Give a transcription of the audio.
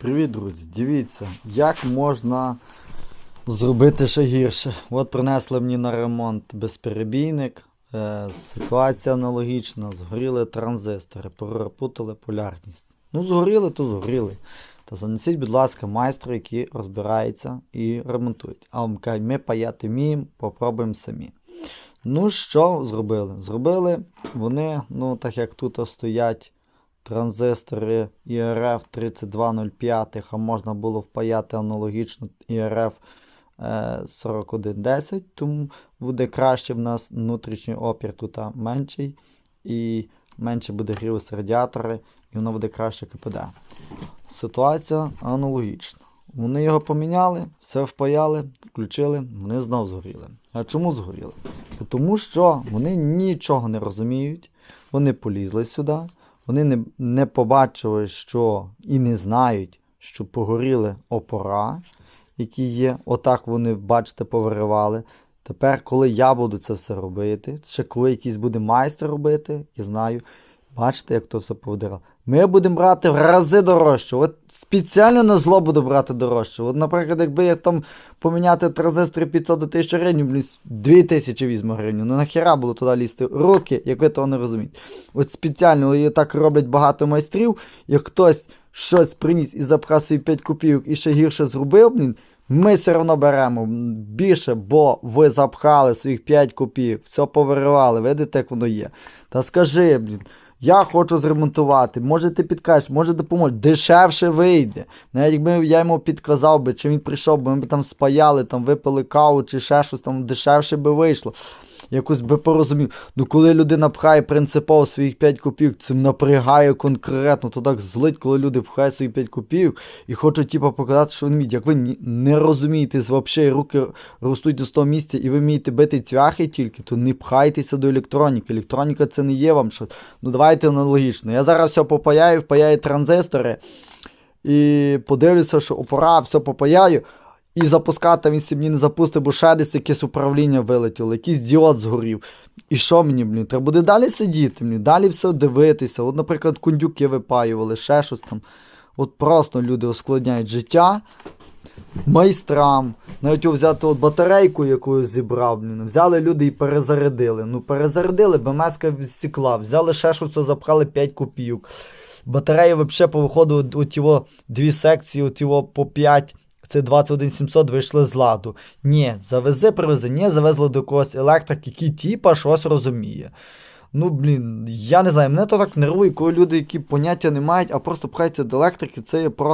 Привіт, друзі! Дивіться, як можна зробити ще гірше. От принесли мені на ремонт безперебійник. Е, ситуація аналогічна. Згоріли транзистори, перепутали полярність. Ну, згоріли, то згоріли. Та занесіть, будь ласка, майстру, який розбирається і ремонтують. А вам кажуть, ми паяти вміємо, попробуємо самі. Ну, що зробили? Зробили вони, ну, так як тут стоять транзистори IRF 3205, а можна було впаяти аналогічно IRF е, 4110, тому буде краще в нас внутрішній опір тут менший, і менше буде грілися радіатори, і воно буде краще КПД. Ситуація аналогічна. Вони його поміняли, все впаяли, включили, вони знов згоріли. А чому згоріли? Тому що вони нічого не розуміють, вони полізли сюди, вони не, не побачили, що і не знають, що погоріли опора, які є. Отак вони, бачите, повиривали. Тепер, коли я буду це все робити, ще коли якийсь буде майстер робити, я знаю, бачите, як то все повдирало. Ми будемо брати в рази дорожче. От спеціально на зло буду брати дорожче. От, наприклад, якби я там поміняти транзистори 500 до 1000 гривень, блін, 2000 візьму гривень. Ну нахіра було туди лізти руки, як ви того не розумієте. От спеціально і так роблять багато майстрів, як хтось щось приніс і запхав свої 5 копійок і ще гірше зробив, блін, ми все одно беремо більше, бо ви запхали своїх 5 копійок, все повиривали, видите, як воно є. Та скажи, блін, я хочу зремонтувати, може ти підкажеш, може допоможеш, дешевше вийде. Навіть якби я йому підказав би, чи він прийшов, би ми б там спаяли, там випили каву чи ще щось, там дешевше би вийшло. Якось би порозумів. Ну коли людина пхає принципово своїх 5 копійок, це напрягає конкретно, то так злить, коли люди пхають свої 5 копійок і хочуть типу, показати, що вміють. Як ви не розумієте, взагалі руки ростуть до 100 місця і ви вмієте бити цвяхи тільки, то не пхайтеся до електроніки. Електроніка це не є вам щось. Ну давайте аналогічно. Я зараз все попаяю, впаяю транзистори і подивлюся, що опора, все попаяю. І запускати він собі не запустить, бо ще десь якесь управління вилетіло, якийсь діод згорів. І що мені, блін? Треба буде далі сидіти, мені, далі все дивитися. От, наприклад, кундюки випаювали, ще щось там. От просто люди ускладняють життя майстрам. Навіть взяти от батарейку, яку я зібрав, блін, взяли люди і перезарядили. Ну, перезарядили, БМСка відсікла, взяли ще щось, запхали 5 копійок. Батареї взагалі повиходили от його дві секції, от його по 5. Це 21700 вийшли з ладу. Ні, завези, привези, ні, завезли до когось електрик, який типа щось розуміє. Ну, блін, я не знаю, мене то так нервує, коли люди, які поняття не мають, а просто пхаються до електрики, це є просто.